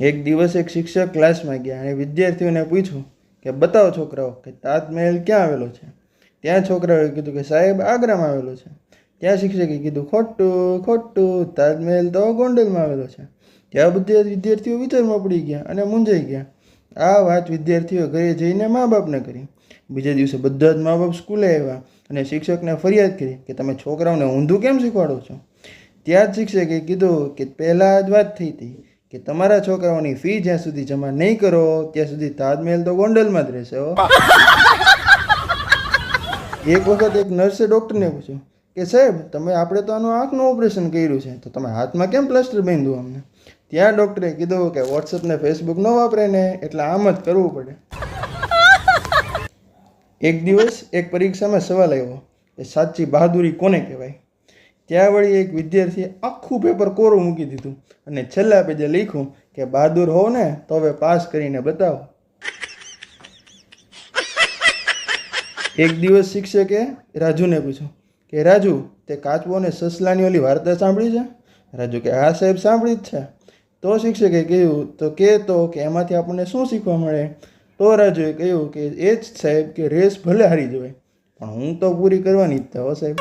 એક દિવસ એક શિક્ષક ક્લાસમાં ગયા અને વિદ્યાર્થીઓને પૂછ્યું કે, બતાવો છોકરાઓ કે તાજમહેલ ક્યાં આવેલો છે? ત્યાં છોકરાઓએ કીધું કે, સાહેબ, આગ્રામાં આવેલો છે. ત્યાં શિક્ષકે કીધું, ખોટું ખોટું, તાજમહેલ તો ગોંડલમાં આવેલો છે. ત્યાં બધા વિદ્યાર્થીઓ વિચારમાં પડી ગયા અને મૂંઝાઈ ગયા. આ વાત વિદ્યાર્થીઓ ઘરે જઈને મા બાપને કરી. બીજા દિવસે બધા જ મા બાપ સ્કૂલે આવ્યા અને શિક્ષકને ફરિયાદ કરી કે, તમે છોકરાઓને ઊંધું કેમ શીખવાડો છો? ત્યાં જ શિક્ષકે કીધું કે, પહેલાં જ વાત થઈ હતી કે તમારા છોકરાઓની ફી જ્યાં સુધી જમા નહીં કરો ત્યાં સુધી તાજમહેલ તો ગોંડલમાં જ રહેશે હો. એક વખત એક નર્સે ડૉક્ટરને પૂછ્યું કે સાહેબ તમે આપણે તો આનું આંખનું ઓપરેશન કર્યું છે તો તમે હાથમાં કેમ પ્લાસ્ટર બાંધ્યું અમને? ત્યાં ડૉક્ટરે કીધું કે વોટ્સઅપ ને ફેસબુક ન વાપરે ને એટલે આમ જ કરવું પડે. એક દિવસ એક પરીક્ષામાં સવાલ આવ્યો કે સાચી બહાદુરી કોને કહેવાય? ત્યાં વળી એક વિદ્યાર્થીએ આખું પેપર કોરું મૂકી દીધું. અને છેલ્લા પેજે લખ્યું કે, બહાદુર હોવ ને, તો હવે પાસ કરીને બતાવો. એક દિવસ શિક્ષકે રાજુને પૂછ્યું કે, રાજુ, તે કાચબો અને સસલાની ઓલી વાર્તા સાંભળી છે? રાજુ કે, હા સાહેબ, સાંભળી જ છે. તો શિક્ષકે કહ્યું, તો કે તો કે એમાંથી આપણને શું શીખવા મળે? તો રાજુએ કહ્યું કે, એ જ સાહેબ કે, રેસ ભલે હારી જવાય પણ હું તો પૂરી કરવાની જ થયો સાહેબ.